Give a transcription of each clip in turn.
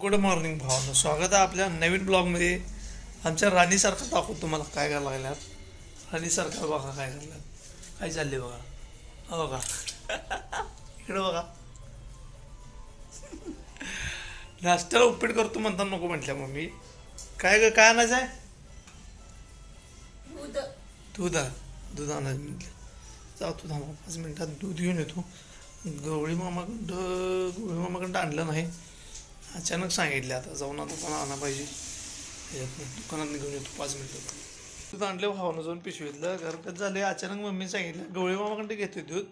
Good morning भावानं. स्वागत आहे आपल्या नवीन ब्लॉगमध्ये. आमच्या राणीसारखं दाखवतो तुम्हाला काय करायला लागल्यात. राणीसारखं बघा काय करायला काय चालले बघा. हा बघा. इकडे बघा. नाश्त्याला उपीट करतो म्हणता नको म्हटल्या मम्मी. काय ग काय आणायचं आहे? दूध. दूध आणायचं म्हटलं. जाऊ तू थांबा. पाच मिनिटात दूध घेऊन येतो. गवळी मामाकडं गवळी मामाकडं आणलं नाही. अचानक सांगितलं आता जाऊन आता पण आणा पाहिजे. दुकानात निघून येतो पाच मिनटं. दूध आणलं भावानं जाऊन पिशवीतलं कारण कसं झालं अचानक मम्मी सांगितलं गवळी मामाकडे घेतो दूध.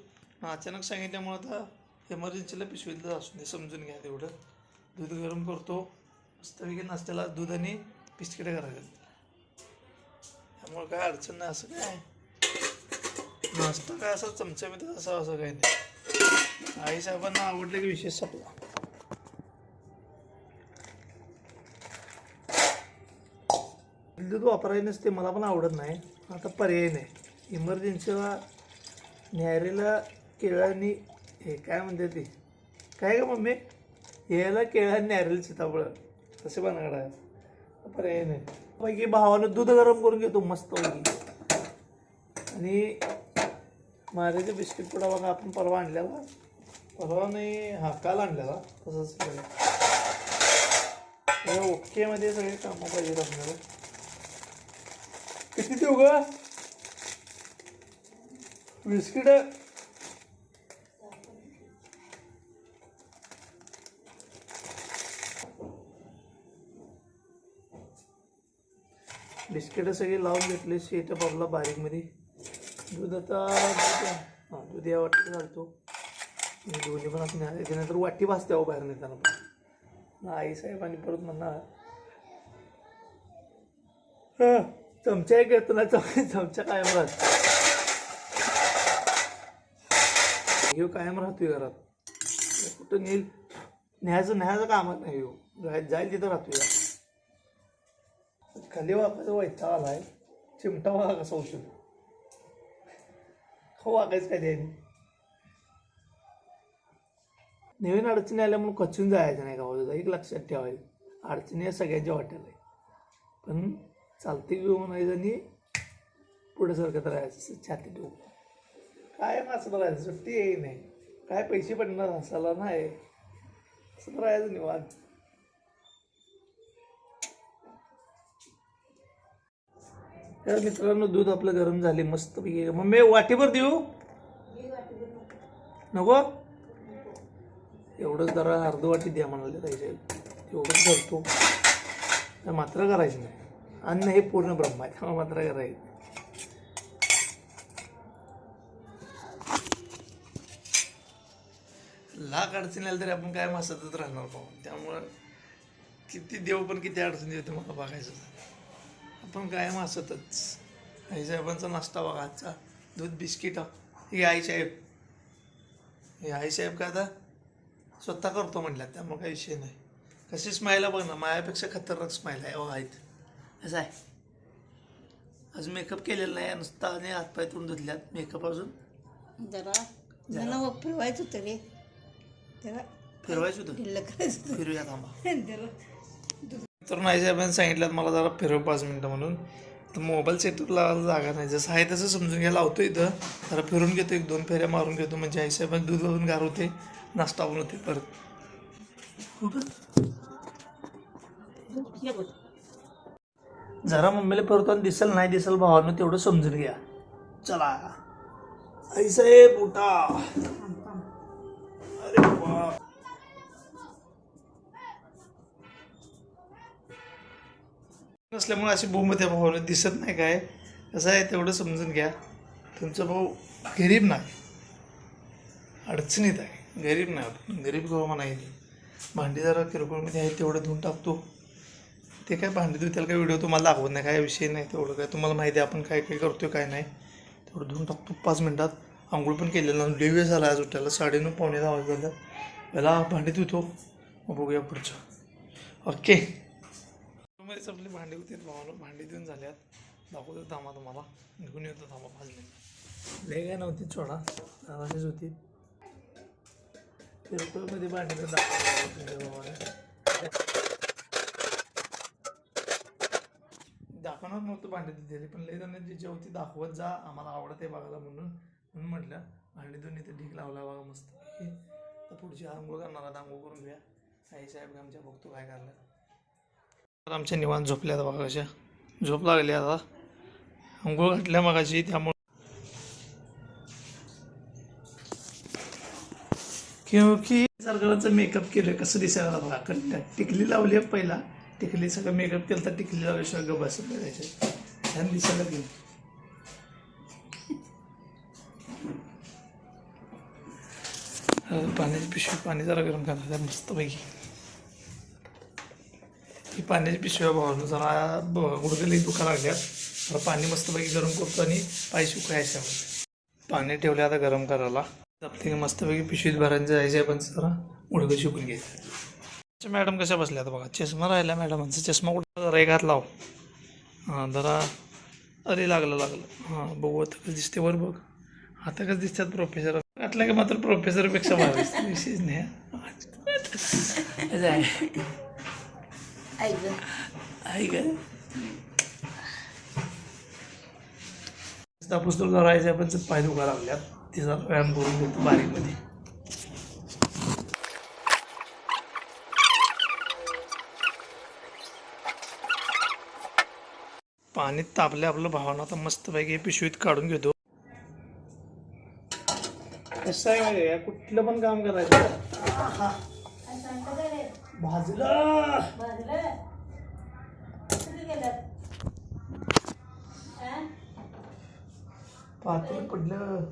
अचानक सांगितल्यामुळं आता एमर्जन्सीला पिशवीतलं असू दे समजून घ्या तेवढं. दूध गरम करतो. मस्तपैकी नाश्त्याला दूध आणि बिस्किटं करायला त्यामुळं काय अडचण नाही असं काय? नाश्ता काय असं चमच्यामध्ये असा असं काही नाही. आई साहेबांना आवडले की विशेष संपला. दूध वापरायचं नसते मला पण आवडत नाही. आता पर्याय नाही. इमर्जन्सीला न्यायला केळांनी हे काय म्हणते ते? काय का मम्मी? यायला केळं न्यारेल सीताफळ. तसे बनाकडा पर्याय नाही. पैकी भावानं दूध गरम करून घेतो मस्त पैकी. आणि मारेचे बिस्किट पुडा बघा आपण परवा आणलेला. परवा नाही हा काल आणलेला तसंच ओके मध्ये सगळे कामं पाहिजेत आपल्याला. किती देऊ ग? बिस्किट? बिस्किट सगळी लावून घेतले शेट आपला बारीकमध्ये दूध आता दूध दूध या वाटीत घालतो. मी दोन्ही पण आपण न्यायचे नंतर वाटी भासते अहो बाहेर नेताना पण. आई साहेब आणि परत म्हणणार चमचा एक येतो ना चम चमचा कायम राहतो. ह्यो कायम राहतोय घरात. कुठं नेल न्यायचं न्यायचं कामात नाही ह्यो. जाईल तिथं राहतोय खाली वाकायचं व्हायचा आलाय. चिमटा वागा कसा औषध हो वागायचं काय त्याने? नवीन अडचणी आल्या म्हणून कचून जायचं नाही का एक लक्षात ठेवायचं. अडचणी या सगळ्यांच्या वाट्याला आहे. पण चालते घेऊन हो म्हणायचं आणि पुढे सरकत राहायचं छाती ठेवून काय असं राहायचं सुट्टी येई नाही? काय पैसे पडणार? असायला नाही. असं राहायचं निवांत. तर मित्रांनो दूध आपलं गरम झाले. मस्त मग मम्मी वाटीभर देऊ? नको? एवढंच जरा अर्धवाटी द्या म्हणाले पाहिजे एवढंच करतो. तर मात्र करायचं नाही. अन्न हे पूर्ण ब्रह्म आहे त्यामुळे मात्र करायचं लाख अडचणी आल्या तरी आपण काय मासतच राहणार पाहून त्यामुळं किती देव पण किती अडचणी येते मला बघायचं. आपण कायम असतच आई साहेबांचा नाश्ता बघा आजचा. दूध बिस्किट. हे आई साहेब. हे आई साहेब का आता? स्वतः करतो म्हटल्यात त्यामुळे काही विषय नाही. कशी स्माईल बघ ना मायापेक्षा खतरनाक स्माईल आहे. आहेत. असं आहे. अजून मेकअप केलेला नाही नुसता आणि हातपाय तोंड धुतल्यात. मेकअप अजून? जरा. फिरवायचं होतं रे. जरा. फिरवायचं होतं? ढिल्ल करायचं फिरूया थांबा. जरा. तर नाही साहेबांनी सांगितलं मला जरा फिरव पाच मिनटं म्हणून. तर मोबाईल सेटअप लावायला जागा नाही. जसं आहे तसं समजून घ्या. लावतो इथं. जरा फिरून घेतो. एक दोन फेऱ्या मारून घेतो. म्हणजे आई साहेबांनी दूध वाजून गार होते. नाश्ता बनवते परत. जरा मम्मीला परतून दिसल नाही दिसल भावानं तेवढं समजून घ्या. चला. आई साहेब उठा. अरे वा. नसल्यामुळे अशी भूमध्य भावानं दिसत नाही काय. कसं आहे तेवढं समजून घ्या. तुमचा भाऊ गरीब नाही. अडचणीत आहे. गरीब नाही गरीब गव्हा नाही भांडी जरा किरकोळमध्ये आहे तेवढं धुवून टाकतो. ते काय भांडी धुऊ त्याला काय व्हिडिओ तुम्हाला दाखवत नाही काय विषय नाही तेवढं काय. तुम्हाला माहिती आहे आपण काय काय करतो काय नाही. तेवढं धुवून टाकतो पाच मिनटात. आंघोळ पण केलेलं नाही. लई झाला आज उठायला. साडेनऊ पावणे दहा वाजता झालं. पहिला भांडी धुतो. मग बघूया पुढचं. ओके. मध्येच आपली भांडी होती भावाला भांडी देऊन झाल्यात. दाखवतो थांबा तुम्हाला. घेऊन येतो थांबा पाच मिनिट. लय काय नव्हती चोडा दादाचीच होती. किरकोळमध्ये भांडी तर दाखवणार दाखवणार नव्हतं भांडी दिलेली पण लई जण जी होती दाखवत जा आम्हाला आवडते बघायला म्हणून म्हणून म्हटलं. भांडी दोन्ही इथे ढीक लावला बघा मस्त. तर पुढची आंघोळ करणार आता आंघोळ करून घ्या. आई साहेब आमच्या बघतो काय करलं तर आमच्या निवांत झोपल्या आता बघा कशा. झोप लागली आता. आंघोळ घातल्या मगाशी त्यामुळे क्योंकि सरकारचं मेकअप केलं कसं दिसायला बघा कारण टिकली लावली आहे पहिला. टिकली सगळं मेकअप केलं तर टिकली लावल्याशिवाय ग बसत नाही त्याच्यात. छान दिसायला गेलं पाण्याची पिशवी पाणी जरा गरम करणार मस्तपैकी. ही पाण्याची पिशव्या भावानं जरा गुडगली दुखा लागल्यात. जरा पाणी मस्तपैकी गरम करतो आणि पाय सुकायच्या पाणी ठेवले आता गरम करायला. ते मस्तपैकी पिशवीत भरायचं जायचं पण जरा गुडगं शिकून घ्यायचं मॅडम कशा बसल्या आता बघा? चष्मा राहिला मॅडमांचा. चष्मा कुठं जरा एक हात लाव. हां जरा अरे लागलं लागलं. हां बघू आता कसं दिसते वर बघ. आता कसं दिसतात प्रोफेसर वाटलं की मात्र प्रोफेसरपेक्षा भारी? दिसतं. विशेष नाही आहे आहे पुस्तक जरा राहायचं पण पाय दुखा लागल्यात. तिचा व्यायाम करून घेतो बारीकमध्ये. पाणी तापले आपलं भावना आता मस्तपैकी पिशवीत काढून घेतो. कसं आहे माहिती आहे कुठलं पण काम करायचं. भाजलं. पात्र पडलं.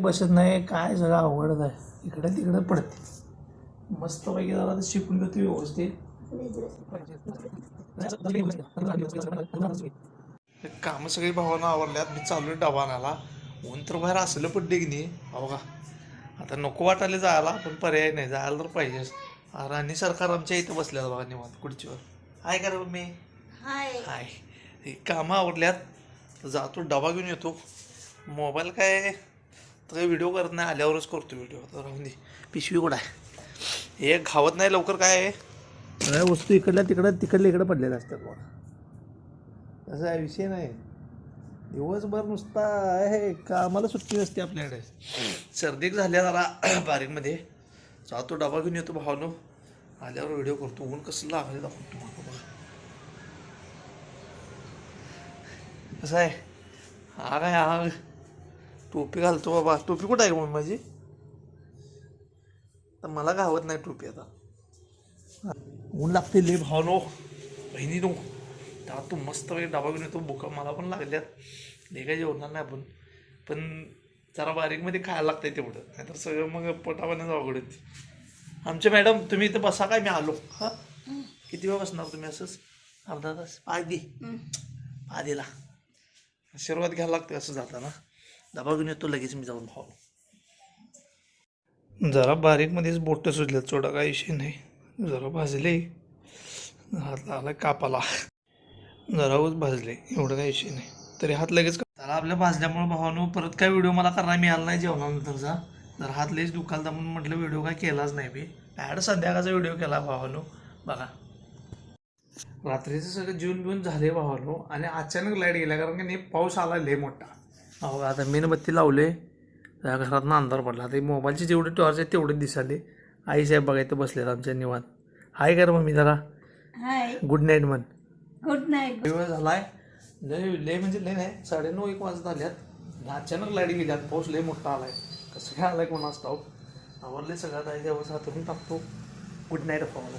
बसत नाही काय सगळं अवघडच आहे इकडे तिकडे पडते. मस्त पैकी जरा ते शिकून घेतो व्यवस्थित. काम सगळी भावानं आवडल्यात मी चालू डबा आणायला. ऊन तर बाहेर असलं की नाही. अहो का आता नको वाटायला जायला पण पर्याय नाही. जायला तर पाहिजेच राणी सरकार आमच्या इथं बसल्यात बघा निवांत खुर्चीवर. हाय करा मी हाय. हाय. हे कामं आवडल्यात जातो डबा घेऊन येतो. मोबाईल काय तर व्हिडिओ करत नाही आल्यावरच करतो व्हिडिओ तर राहून दे. पिशवी कुठं आहे? हे खावत नाही लवकर काय आहे? सगळ्या वस्तू इकडल्या तिकडं तिकडल्या इकडं पडलेल्या असतात बघा. तसा आहे विषय नाही. दिवसभर नुसता आहे कामाला सुट्टी नसते आपल्याकडे. सर्दी झाल्या जरा बारीकमध्ये जातो डबा घेऊन येतो भावनो. आल्यावर व्हिडिओ करतो. ऊन कसं लागले दाखवतो तुम्हाला बघा. कसं आहे? हा काय हा टोपी घालतो बाबा. टोपी कुठं आहे मग माझी तर मला गावत नाही टोपी आता. ऊन लागते ले भावनो बहिणी नो. तेव्हा तू मस्त वेळ डबा घेऊन येतो. बुका मला पण लागल्यात. ले काय जेवणार नाही आपण. पण जरा बारीकमध्ये खायला लागतंय तेवढं. नाहीतर सगळं मग पोटापाण्याचं अवघड येते आमचे मॅडम तुम्ही इथं बसा काय? मी आलो. हां? किती वेळ बसणार तुम्ही असंच? अर्धा तास? पाच दे. आधीला आशीर्वाद घ्यायला लागते असं जाताना. दबा घेऊन येतो लगेच मी जाऊन भाऊ जरा बारीकमध्येच बोटं सुजल्यात चोडा काही विषय नाही. जरा भाजले हात आला कापाला. जरा भाजले एवढं काही विषय नाही. तरी हात लगेच त्याला आपल्या भाजल्यामुळे भावानो परत काय व्हिडिओ मला करायला मिळाला नाही जेवणानंतरचा. जर हात लईच दुखालता म्हणून म्हटलं व्हिडिओ काय केलाच नाही मी. ॲड संध्याकाळचा व्हिडिओ केला भावानो. बघा. रात्रीचं सगळं जेवण बिवून झाले भावानो आणि अचानक लाइट गेल्या कारण की नाही पाऊस आला लय मोठा. अहो आता मेणबत्ती लावले त्या घरात अंधार पडला. आता मोबाईलचे जेवढे टॉर्च आहेत तेवढे दिसाले. आई साहेब बघायचं बसलेत आमच्या निवांत. हाय कर मम्मी जरा. हाय. गुड नाईट म्हण. गुड नाईट वेळ झालाय. लय लय म्हणजे लय नाही साडेनऊ एक वाजत आल्यात अचानक लाइट गेल्यात. पाऊस लय मोठा आलाय. कसं काय आलाय कोणाच ठाऊक? आवडले सगळ्यात आई देवाचा हातून टाकतो. Good night follow